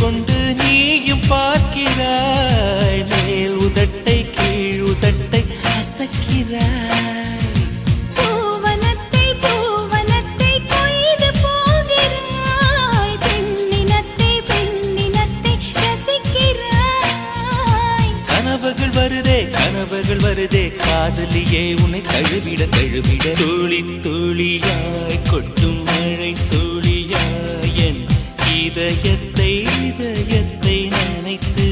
கொண்டு நீயும் பார்க்கிறாய். மேல் உதட்டை கீழ் உதட்டை அசக்கிறாய். வருதே கனவுகள் வருதே. காதலியே உன்னை தழுவிட தழுவிட. தோழி தோழியாய் கொட்டும் மழை தோழியாய் என் இதயத்தை செய்த எத்தை நினைத்து